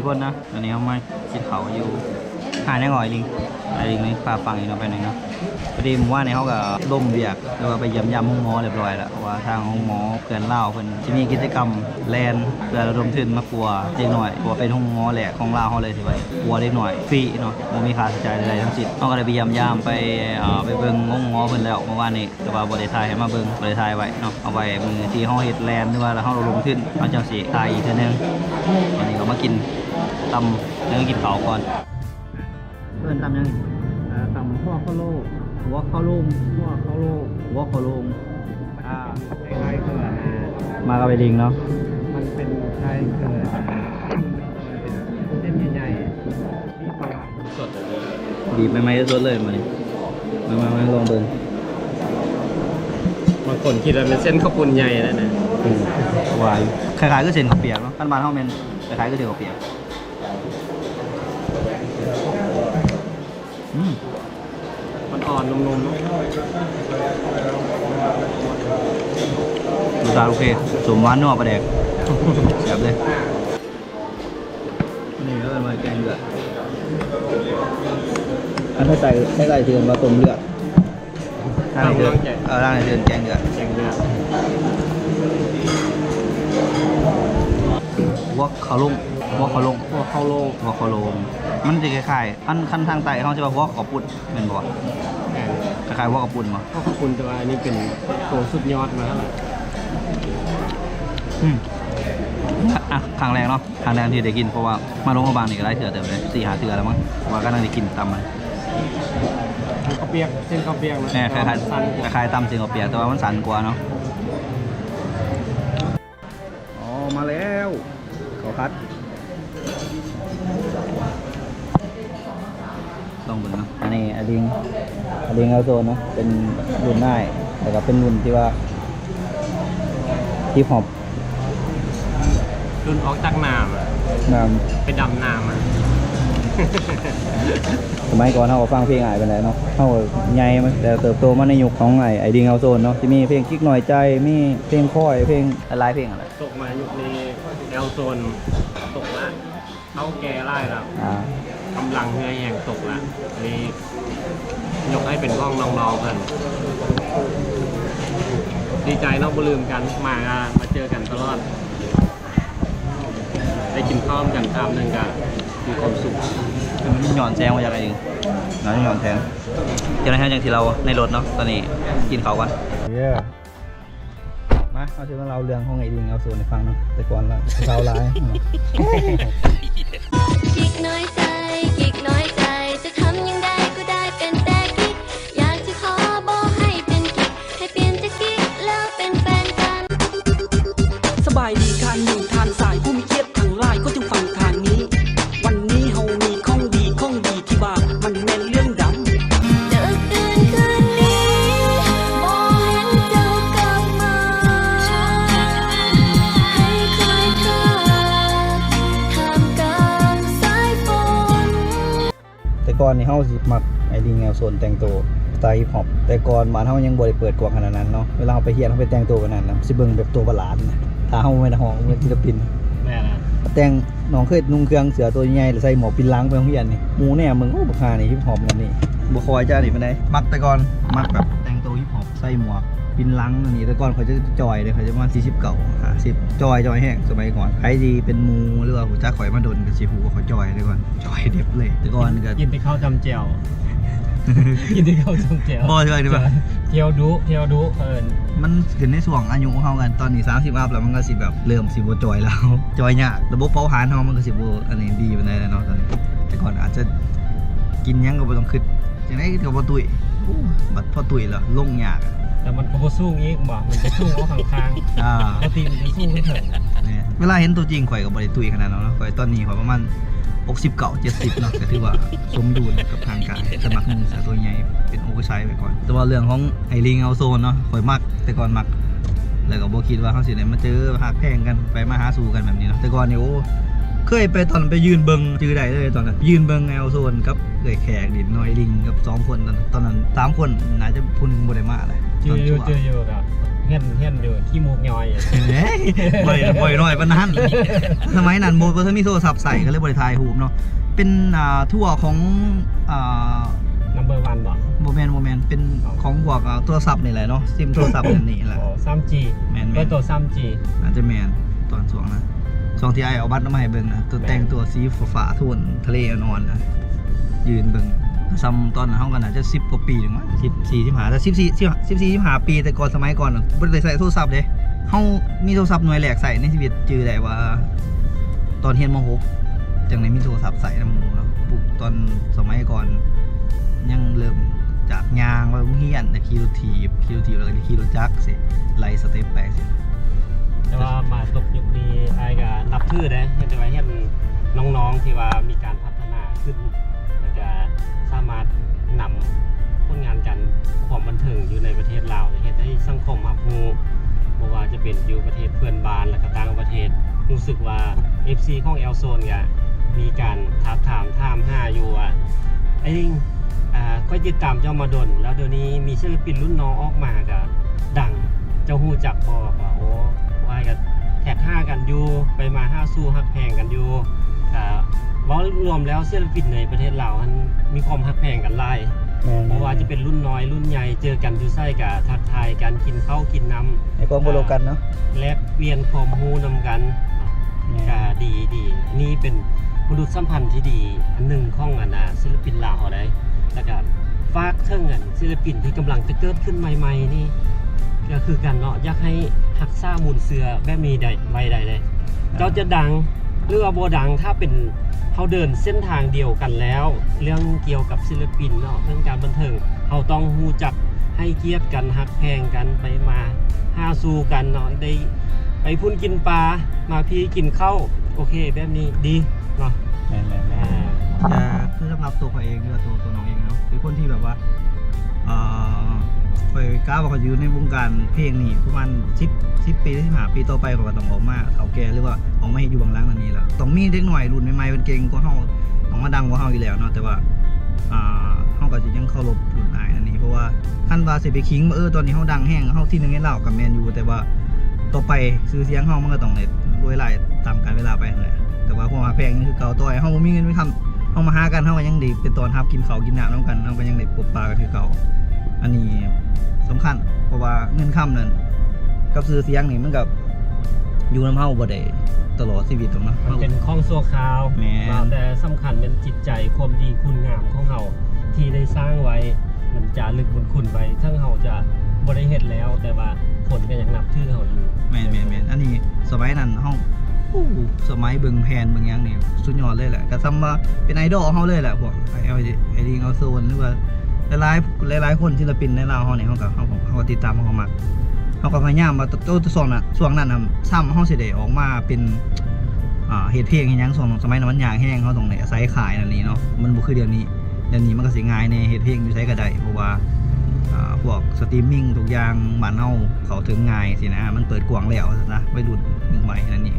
ทุกคนนะตอนนี้เขามากินเขาอยู่หายแน่งอยลิงไอ้ลิงนี่ปลาฟังอีกเนาไปหน่อยเนาะพอดีผมว่าในเขาก็ล่มเบียกแล้วก็ไปยี่ยมยามห้องหมอเรียบร้อยแล้วว่าทางห้องหมอเพื่อนเล่าเพิ่นจะมีกิจกรรมแลนเพื่อระดมทุนมากลัวเด็กหน่อยกลัวเป็นห้องหมอแหละของเลาเขาเลยสิไปกลัวเด็กหน่อยฟรีเนาะบ่มีค่าใช้จ่ายใดๆทั้งสิ้นเขาก็เลยไปยี่ยมยามไปเอ่ไปเบิ่งห้องหมอเพิ่นแล้วเมื่อวานนี้แต่ว่าบ่ได้ถ่ายให้มาเบิ่งบ่ได้ถ่ายไว้เนาะเอาไว้มือที่เฮาเฮ็ดแลนหรือว่าเราเฮาระดมทุนเขาจังสิถ่ายอีกเทื่อนึงวันนี้ก็มากิน ตำเนื้อกินข้าวก่อนเพื่อนตำยังอ่าตำหัวข้าวโลกหัวข้าวโลงหัวข้าวโลกหัวข้าวโลงอ่าคล้ายๆเกลือนะมากับไปลิงเนาะมันเป็นคล้ายเกลือมันเป็นเส้นใหญ่ๆที่ปลาสดบีบไม่ไม่สดเลยมาดิมามามาลองเบิ่งบางคนคิดว่าเป็นเส้นข้าวปุ้นใหญ่แล้วนะวายคล้ายๆก็เส้นข้าวเปียกเนาะขั้นบานเฮาแม่นคล้ายๆก็เส้นข้าวเปียกอืม มัน อ่อนนุ่มๆเนอะรสชาติโอเคสมหวานนัวปลาแดกแซ่บเลย นี่ก็เป็นมาแกงเลือดอันนี้ใส่ใส่ใส่เทียมมาต้มเลือดร้านไหนเดินเออร้านไหนเดินแกงเดือดแกงเลือดวอกเขาลงวอกเขาลง พวกข้าวโลกวอกเขาลง มันจะคล้ายๆขั้นขั้นทางใต้เขาจะว่าวอกกับปุ่นเป็นบ่วะแกงคล้ายๆวอกกับปุ่นบ่ข้าวข้าวปุ้นแต่ว่าอันนี้เป็นตัวสุดยอดมาแล้วล่ะอืมอะครั้งแรกเนาะครั้งแรกที่ได้กินเพราะว่ามาโรงพยาบาลนี่ก็ได้เถื่อเติมเลยสี่หาเถื่อแล้วมั้งว่าก็น่าจะกินตำมันข้าวเปียกเส้นข้าวเปียกนะแน่คล้ายสั้นกว่าๆคล้ายๆตำเสียงกับเปียกแต่ว่ามันสันกว่าเนาะอ๋อมาแล้วเขาคัด อันนี้อดิงอดิงเอาโซนเนาะเป็นรุ่นง่ายแต่ก็เป็นรุ่นที่ว่าฮิปฮอปรุ่นออกจากน้ำอะนไปดำน้ำอะำสมัยก่อนเขาก็ฟังเพลงอ้ายไปแล้วเนาะเขาก็ใหญ่มาแต่เติบโตมาในยุคของไอ้ไอดิงเอาโซนเนาะที่มีเพลงคิกหน่อยใจมีเพลงค่อยเพลงหลายเพลงอะไรตกมายุคนี้แอลโซนตกละเข้าแก่ไล่แล้วอ่ากำลังเฮือแห่งตกละนี่ ยกให้เป็นห้องน้องๆเพิ่นดีใจเนาะบ่ลืมกันมามาเจอกันตลอด ได้กินข้าวกันตามหนึงกันมีความสุขคือมันหย่อนแซงมาจากไอ้ดิงเนาะหย่อนแซงจะได้ให้อย่างที่เราในรถเนาะตอนนี้กินเขาวกันมาเอาชื่อเราเรื่องห้องไอดิงเอาโซนในฟังเนาะแต่ก่อนเราเท้าร้าย นนี่เฮาสิมักไอดิงแนวโซนแต่งตัวสไตล์ฮิปฮอปแต่ก่อนบ้านเฮายังบ่ได้เปิดกว้างขนาดนั้นเนาะเวลาเฮาไปเฮียนเฮาไปแต่งตัวแบบนั้นนะสิเบิ่งแบบตัวประหลาดนะถ้าเฮาไม่ได้ห้องเป็นศิลปินแม่ละแต่งน้องเคยนุ่งเครื่องเสือตัวใหญ่หรือใส่หมวกปินหลังไปโรงเรียนนี่หมูเนี่ยมึงโอ้บักฮานี่ฮิปฮอปนั่นนี่บ่คอยจ้านี่ปานใดมักแต่ก่อนมักแบบแต่งตัวฮิปฮอปใส่หมวก ปินหลังอันนี้แต่ก่อนเขาจะจอยเลยเขาจะประมาณ40เก่า50จอยจอยแห้งสมัยก่อนใครดีเป็นหมูหรือว่าหูจักข่อยมาดนก็สิฮู้ว่าเขาจอยแต่ก่อนจอยเด็บเลยแต่ก่อนก็กินที่ข้าวจำเจียวกินที่ข้าวจำเจียวบ่ช่วยดีป่ะเที่ยวดุเที่ยวดุเอิญมันขึ้นในส่วงอายุของเขากันตอนนี้30อัพแล้วมันก็สิแบบเริ่มสิบ่จอยแล้ว จอยยากระบบเผาผลาญเฮามันก็สิบ่อันนี้ดีปานใดแล้วเนาะตอนนี้ แต่ก่อนอาจจะกินหยังก็บ่ต้องคิดจังได๋ก็บ่ตุยอู้บัดพอตุยแล้วลงยากอะ แต่มันก็บ่สู้อีกบ่มันจะสู้เอาข้างอ่าๆปกติมันจะสู้ขึ้นเถิงเนี่ยเวลาเห็นตัวจริงข่อยก็บ่ได้ตุยขนาดนั้นเนาะข่อยตอนนี้ข่อยประมาณ60เก่า70เนาะก็ถือว่าสมดุลกับทางกายสมัครหนึงเสือตัวใหญ่เป็นโอเวอร์ไซส์ไปก่อน แต่ว่าเรื่องของไอ้ลิงเอาโซนเนาะข่อยมักแต่ก่อนมักแล้วก็บ่คิดว่าเขาสิได้มาเจอหักแพงกันไปมาหาสู่กันแบบนี้เนาะแต่ก่อนนี่โอ้ เคยไปตอนไปยืนเบิงจือได้เลยตอนนั้นยืนเบิงแอลโซนกับเอ้ยแขกดินน้อยลิงกับสองคนตอนนั้นตอนนั้นสามคนน่าจะพูดบ่ได้มาเลยเจออยู่เจออยู่กับเห็นเห็นอยู่ขี้มูกย้อยเฮ้ยบ่อยบ่อยหน่อยปานนั้นสมัยนั้นโบบ่ทันมีโทรศัพท์ใส่ก็เลยบ่ได้ถ่ายรูปเนาะเป็นอ่าทั่วของอ่า นัมเบอร์วันบอก โมเมนต์โมเมนต์เป็นของพวกอ่าโทรศัพท์นี่แหละเนาะซิมโทรศัพท์อันนี้แหละโอ้ซ้ำจีแมนแมเบอร์นตัวซ้ำจีอาจจะแมนตอนช่วงนั้น ช่วงที่ไอเอาบัตรมาให้เบิ่งนะตัวแต่งตัวสีฟ้าๆโทนทะเลนอนนะยืนเบิ่งซ้ำตอนนั้นเฮากันน่าจะ10กว่าปีหนึงมั้ง14 15แต่14 14 15ปีแต่ก่อนสมัยก่อนน่ะบ่ได้ใส่โทรศัพท์เด้เฮามีโทรศัพท์หน่วยแรกใส่ในชีวิตจือได้ว่า ตอนเรียนม .6 จังได๋มีโทรศัพท์ใส่น้ำมู่เนาะปลูกตอนสมัยก่อน ยังเริ่มจากยางไปโรงเรียนแต่ขี่รถถีบขี่รถถีบแล้วก็ขี่รถจักรสิไล่สเต็ปไปสิ แต่ว่ามาตกยุคนี้ไอ้ก็นับถือได้เห็นแต่ว่าเห็นน้องๆที่ว่ามีการพัฒนาขึ้นแล้วก็สามารถนำผลงานกันความบันเทิงอยู่ในประเทศลาวเห็นให้สังคมรับรู้บ่ว่าจะเป็นอยู่ประเทศเพื่อนบ้านและก็ต่างประเทศรู้สึกว่า FC ของแอลโซนก็มีการทักถามถามหาอยู่ว่าไอ้ลิงอ่าค่อยติดตามเจ้ามาดน แล้วเดี๋ยวนี้มีศิลปินรุ่นน้องออกมาก็ดังเจ้าฮู้จักพอว่าโอ้ กับแท็กห้ากันอยู่ไปมาห้าสู้ฮักแพงกันอยู่อ่าเว่ารวมแล้วศิลปินในประเทศลาวมันมีความฮักแพงกันหลายเพราะว่าจะเป็นรุ่นน้อยรุ่นใหญ่เจอกันอยู่ไส้กับทักทายกันกินข้าวกินน้ำไอ้ความโบโลกันเนาะแลกเปลี่ยนความรู้นำกันก็ดีดีนี่เป็นมนุษยสัมพันธ์ที่ดีอันหนึ่งของอันนะศิลปินลาวเขาได้แล้วก็ฝากเทิงอันศิลปินที่กำลังจะเกิดขึ้นใหม่ ๆ นี่ ก็คือกันเนาะอยากให้หักษามูลเสือแบบมีใดไว้ใดเลยเจ้าจะดังหรือว่าบ่ดังถ้าเป็นเขาเดินเส้นทางเดียวกันแล้ว เรื่องเกี่ยวกับศิลปินเนาะเรื่องการบันเทิงเขาต้องฮู้จักให้เกียรติกันหักแพงกันไปมาหาสู่กันเนาะได้ไปพุ่นกินปลามาพี่กินข้าวโอเคแบบนี้ดีเนาะแม่นแม่นอ่า จะคือสำหรับตัวเขาเองหรือว่าตัวตัวน้องเองเนาะเป็นคนที่แบบว่าเอ่อ คอยก้าว่าเขาอยู่ในวงการเพลงนี่ประมาณ10 10ปีที่หาปีต่อไปเขาก็ต้องออกมาเฒ่าแก่หรือว่าออกมาอยู่บางหลังนั่นนี่แหละต้องมีเด็กหน่อยรุ่นใหม่ๆเป็นเก่งกว่าเฮาออกมาดังกว่าเฮาอยู่แล้วเนาะแต่ว่าอ่าเฮาก็สิยังเคารพรุ่นอายนั่นนี่เพราะว่าคันว่าสิไปคิงว่าเออตอนนี้เฮาดังแฮงเฮาที่หนึ่งให้เรากับแมนยูแต่ว่าต่อไปซื้อเสียงเฮามันก็ต้องได้รวยหลายตามกาลเวลาไปนั่นแหละแต่ว่าพอมาแพงนี่คือเก่าต่อยเฮาบ่มีเงินไมีคำเฮามาหากันเฮาก็ยังด้เป็นตอนรับกินข้าวกินน้ำนํกันเฮาก็ยังได้พบปะกันคือเก่าอันนี้ สำคัญ เพราะว่าเงินค่ำนั่นกับซื้อเสียงนี่มันกับอยู่นํเฮาบ่ได้ตลอดชีวิตหรอกเนาะมันเป็นข้องซัวคราวแม่นแต่สำคัญเป็นจิตใจความดีคุณงามของเราที่ได้สร้างไว้มันจะลึกบุญคุณไว้ทั้งเราจะบริเหตุแล้ว แต่ว่าผลก็ยังนับถือเราอยู่แม่นแม่นแม่นอันนี้สมัยนั้นเฮาโอ้สมัยเบิ่งแพนเบิ่งหยังนี่สุดยอดเลยแหละก็ซ้ำว่าเป็นไอดอลเฮาเลยแหละพวกไอเอลไอดิงเอาโซนหรือว่า หลายๆหลายๆคนศิลปินในลาวเฮานี่เฮาก็เฮาก็เฮาก็ติดตามเฮาก็มักเฮาก็พยายามว่าโตช่วงนั้นช่วงนั้นน่ะซ้ำเฮาสิได้ออกมาเป็นอ่าเฮ็ดเพลงเฮ็ดหยังช่วงสมัยนั้นมันยากแฮงเฮาต้องได้อาศัยขายนั่นนี่เนาะมันบ่คือเดี๋ยวนี้เดี๋ยวนี้มันก็สิง่ายในเฮ็ดเพลงอยู่ไสก็ได้เพราะว่าอ่าพวกสตรีมมิ่งทุกอย่างบ้านเฮาเข้าถึงง่ายสินะมันเปิดกว้างแล้วนะวัยรุ่นยุคใหม่นั่นนี่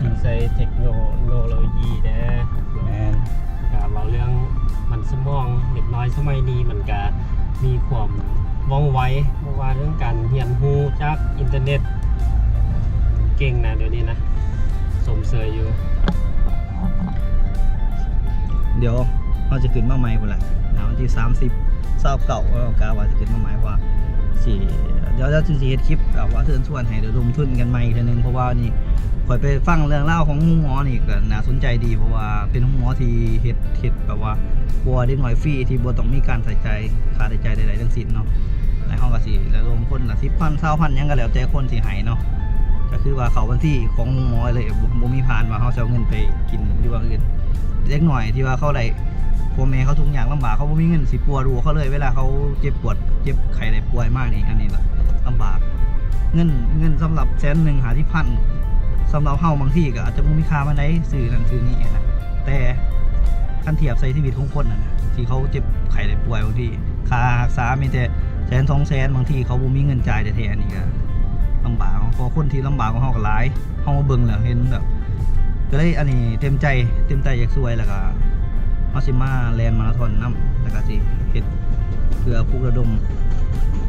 ถึงใช้เทคโนโลยีนะแม่นการ เราเรื่องมันสมองเด็กน้อยสมัยนี้มันก็มีความว่องไวเพราะว่าเรื่องการเรียนรู้จากอินเทอร์เน็ต เก่งนะเดี๋ยวนี้นะ สมเสยอยู่ เดี๋ยวเราจะขึ้นมาใหม่พุ่นละนะวันที่ 30เศร้าเก่าก็กาว่าจะขึ้นมาใหม่ว่าสิเดี๋ยวจะสิเฮ็ดคลิปกับว่าเชิญชวนให้เดี๋ยวลงทุนกันใหม่อีกทีนึงเพราะว่านี่ ข่อยไปฟังเรื่องเล่าของหมอนี่ก็น่าสนใจดีเพราะว่าเป็นหมอที่เฮ็ดเฮ็ดแบบว่าบัวเด็กน้อยฟรีที่บ่ต้องมีการใส่ใจค่าใช้จ่ายใดๆทั้งสิ้นเนาะในห้องก็สิแล้วรวมคนละสิบพันเศร้าพันยังก็แล้วแต่คนที่ให้เนาะก็คือว่าเขาวันที่ของหมอเลยบ่บ่มีผ่านว่าเขาจะเอาเงินไปกินหรือว่าอื่นเล็กหน่อยที่ว่าเขาได้พ่อแม่เขาทุกอย่างลำบากเขาบ่มีเงินสิปัวดูเขาเลยเวลาเขาเจ็บปวดเจ็บไข้ได้ป่วยมากนี่อันนี้ละลำบาก เงินเงินสำหรับแสนหนึ่งหาที่พัน สำหรับเฮาบางที่ก็อาจจะบ่มีค่ามาได้ซื้อนั่นซื้อนี่นะแต่คันเทียบใส่ชีวิตของคนน่ะนะที่เขาเจ็บไข้ได้ป่วยบางทีค่ารักษามีแต่แสนสองแสนบางทีเขาบ่มีเงินจ่ายแต่แทนนี้ก็ลำบากเพอคนที่ลำบากของเฮาก็หลายเฮามาเบิ่งแล้วเห็นแบบก็เลยอันนี้เต็มใจเต็มใจอยากช่วยแล้วก็เฮาสิมาแลนมาราธอนนํแล้วก็สิเฮ็ดเพื่อปลุกระดม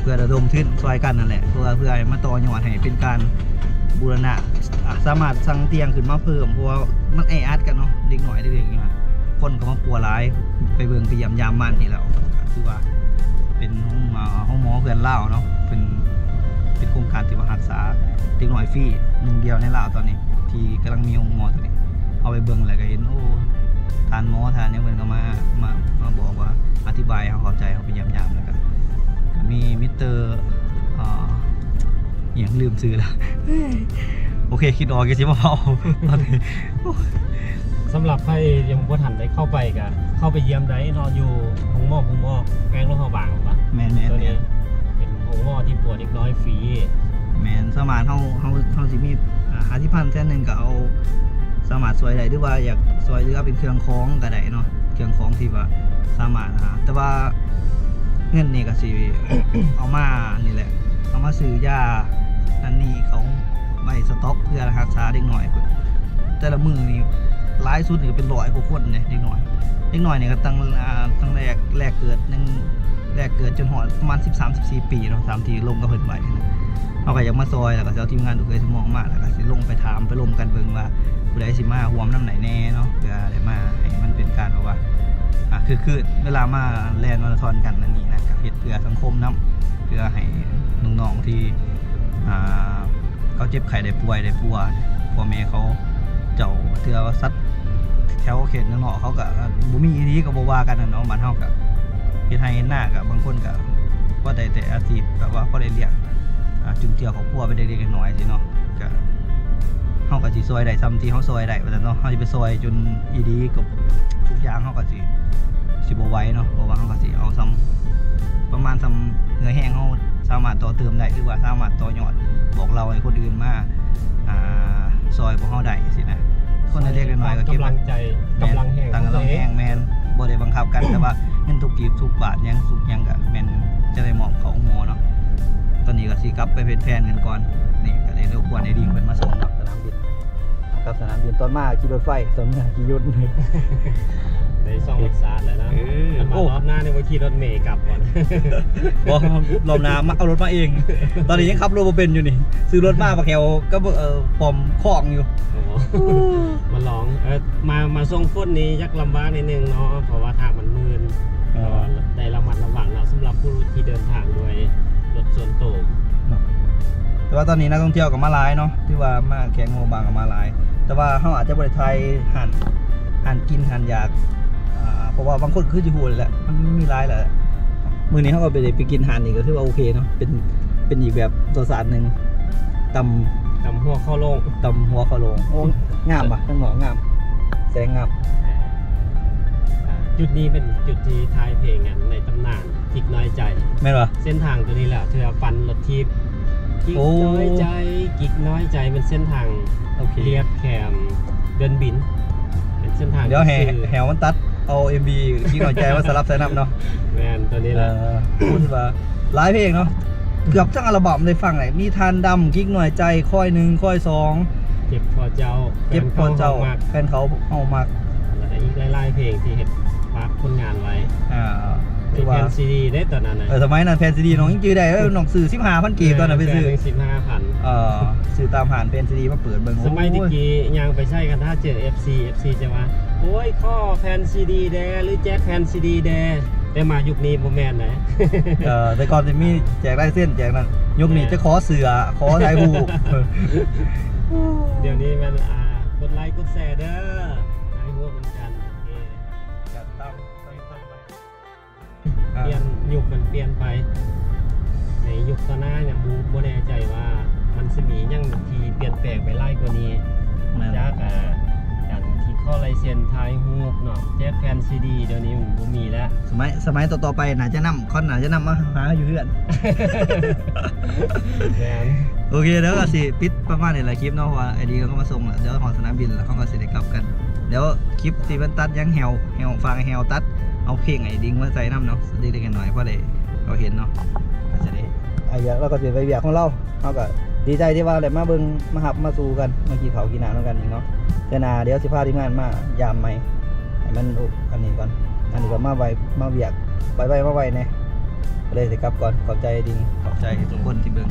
เพื่อระดมทุนช่วยกันนั่นแหละเพื่อเพื่อมาต่อยอดให้เป็นการ บูรณะอะสามารถสั่งเตียงขึ้นมาเพิ่มเพราะว่ามันแออัดกันเนาะเด็กหน่อยเด็กๆนี่ฮะคนก็มาปัวร้ายไปเบิ่งไปยามยามมันนี่แหล้วคือว่าเป็นห้องหมอห้องหมอเพื่อนเล่าวเนาะเป็นเป็นโครงการที่ว่ารักษาเด็กหน่อยฟรีหนึ่งเดียวในลาวตอนนี้ ที่กำลังมีห้องหมอตัวนี้ เอาไปเบิ่งแล้วก็เห็นโอ้ทานหมอทานยังเพิ่นก็มามามาบอกว่าอธิบายให้เขาเข้าใจเขาไปยามๆแล้วก็ก็มีมิสเตอร์อ่า ย่างลืมซื้อแล้วโอเค คิดออกกี่สิมาเผาตอนนี้สำหรับใครยังบ่ทันได้เข้าไปก็เข้าไปเยี่ยมได้นอนอยู่ห้องหม้อห้องหม้อแกงรถเฮาบางปะแมนแมนตัวแมนี้นเป็นห้องหม้อที่ปวดเด็กน้อยฟรีแมนสมานเฮาเฮาเฮาสิมีอ่าหาที่พันแท่นหนึ่งก็เอาสามารถซอยได้หรือว่าอยากซอยหรือว่าเป็นเครื่องคล้องก็ได้เนาะเครื่องคล้องที่ว่าสามารถหาแต่ว่าเงินนี่ก็สิเอามานี่แหละเอามาซื้อยา อันนี้เขาไว้สต็อกเพื่อรักษาเด็กหน่อย แต่ละมือนี่ร้ายสุดนี่ก็เป็นร้อยกว่าคนเนี่ยเด็กหน่อยเด็กหน่อยเนี่ยก็ตั้งตั้งแรกแรกเกิดยังแรกเกิดจนหอดประมาณ 13 14 ปีเนาะตามทีลงกับเพิ่นไว้นะเขาก็ยากมาซอยแล้วก็จะเอาทีมงานดูเคยสมองมาแล้วก็สิลงไปถามไปลมกันเบิ่งว่าผู้ใดสิมาห่วมน้ำไหนแน่เนาะเพื่อได้มาให้มันเป็นการแบบว่าอ่าคือคือเวลามาแลนมาราธอนกันอันนี้นะก็เฮ็ดเพื่อสังคมนํเพื่อให้น้องๆที่ เขาเจ็บไข้ได้ป่วยได้ป่วยพ่อแม่เขาเจ้าเทือว่าสัตว์แถวเขตเนาะเขาก็บ่มีอีนี้ก็บ่ว่ากันนะเนาะบ้านเฮาก็เฮ็ดให้หน้าก็บบางคนก็ก็ได้แต่อาชีพแบบว่าก็ได้เลี้ยงจุนเจือครอบครัวไปเด็กๆน้อยๆสิเนาะก็เฮาก็สิซอยได้ซ้ำที่เฮาซอยได้ว่าซั่เนาะเฮาสิไปซอยจนอีดีกับทุกอย่างเฮาก็สิสิบ่ไหวเนาะเพราะว่าเฮาก็สิเอาซ้ำประมาณทำเนื้อแห้งเขา สามารถต่อเติมได้หรือว่าสามารถต่อยอดบอกเราให้คนอื่นมาอ่าซอยพวกเขาได้สินะคนเล็กๆน้อยๆก็เก็บกำลังใจกำลังแห่งต่างกำลังแห้งแมนบ่ได้บังคับกันแต่ว่าเงินทุกกีบทุกบาทยังสุกยังก็แมนจะได้มอบเขาหมอเนาะตอนนี้ก็สิกลับไปเป็นแฟนกันก่อนนี่ก็เลยรบกวนไอ้ดิงเป็นมาส่งกับสนามบินกับสนามบินตอนมาขี่รถไฟตอนมาขี่ยนต์ ในซองรักษาแล้วนะเออแล้วมารอบหน้าเนี่ยว่าขี่รถเมย์กลับก่อนบอกลมน้ำมาเอารถมาเอง ตอนนี้ยังขับรถมาเป็นอยู่นี่ ซื้อรถมาปะแคลก็เออปอมคล้องอยู่ โอ้โหมาลองเออมามาส่งฝนนี้ยักลำบากนิดนึงเนาะเพราะว่าทางมันมืนอ๋อ ก็ได้ระมัดระวังเนาะสำหรับผู้ที่เดินทางด้วยรถส่วนตัวแต่ว่าตอนนี้นักท่องเที่ยวกับมาหลายเนาะที่ว่ามาแข่งโมบางกับมาหลาย แต่ว่าเขาอาจจะบริไทยหันหันกินหันอยากอ่าเพ ราะว่าบางคนคือจะหูเลยแหละมันมีหลายแหละมือนี้เขาก็ไปได้ไปกินหันนี่ก็ถือว่าโอเคเนาะเป็นเป็นอีกแบบตัวสารหนึ่งตำตำหัวเข้าโล่งตำหัวขะโหลงโอ้งามปะทั้งหนองามแสงงามอ่าจุดนี้เป็นจุดที่ทายเพลงกันในตำนานจิกน้อยใจแม่นปะเส้นทางตัวนี้แหละเธอปันรถทิพย์กิกโอ้น้อยใจกิกน้อยใจเป็นเส้นทางโอเคเรียบแคมเดินบิน เป็นเส้นทางเดี๋ยวแหที่ชื่อแหวมันตัด เอา MB ที่หน่อยใจว่าสลับใส่น้ำเนาะแมนตัวนี้เอแหละอพูดว่าหลายเพลงเนาะเกือบทั้งอัลบั้มเลยฟังไหนมีทานดำกิ๊กหน่อยใจค่อยหนึ่งค่อยสองเก็บพอเจ้าเก็บพอเจ้าแฟนแฟนเขาเอามากเข้ามาแล้วอีกหลายๆเพลงที่เห็นฝากผลงานไว้อ่า ในที่แผ่ว่านซีดีได้ตอนนั้นนะเออสมัยนั้นแฟนซีดีน้องยังจื้อได้เออน้องซื้อสิบห้าพันกีบตอนนั้นไปซื้อสิบห้าพันเออซื้อตามผ่านแฟนซีดีมาเปิดเบิ่งสมัยที่โอ้กี้ยังไปใช้กันถ้าเจอ FC FC จะว่าโอ้ยข้อแฟนซีดีแดหรือแจ็คแฟนซีดีแดแต่มายุคนี้โมแมนนะเออแต่ก่อนจะมีแจกได้เส้นแจกนั้นยกนี้จะขอเสือขอถ่ายรูปเดี๋ยวนี้มันอ่ากดไลค์กดแชร์เด้อ ยนยุคมันเปลี่ยนไป ในยุคตอนหน้าเนี่ยบูบ่แน่ใจว่ามันจะมีหยังที่เปลี่ยนแปลงไปไล่กว่านี้จากอ่าอย่างที่ข้อลายเซ็นทายฮูกเนาะแจ็คแฟนซีดีเดี๋ยวนี้มันบ่มีแล้ว สมัยสมัยต่อๆไปน่าจะนำคอนน่าจะนำมาหาอยู่เพื่อน แมนโอเคเดี๋ยวก็สิปิดประมาณนี้แหละคลิปเนาะเพราะว่าไอดีเขาก็มาส่งแล้วเดี๋ยวหอสนามบินแล้วเขาก็สิได้กลับกัน เดี๋ยวคลิปที่มันตัดยังแฮวแฮวฟังแฮวตัด เอาเพลงไอ้ดิ้งมาใส่น้ำเนาะเด็กๆกันหน่อยเพราะได้เราเห็นเนาะก็จะได้ไอ้เบียเราก็สิไปเบียกของเราเขาก็ดีใจที่ว่าได้มาเบิ่งมาหับมาสู่กันมากี่เขากี่หนาด้วยกันอีกเนาะแต่หนาเดี๋ยวสิพาทีมงานมายามใหม่ให้มันอุอันนี้ก่อนอันนี้ก็มาไวมาเบียกไปไวมาไวเนี่ยก็เลยจะกลับก่อนขอบใจดิงขอบใจทุกคนที่เบิ่ง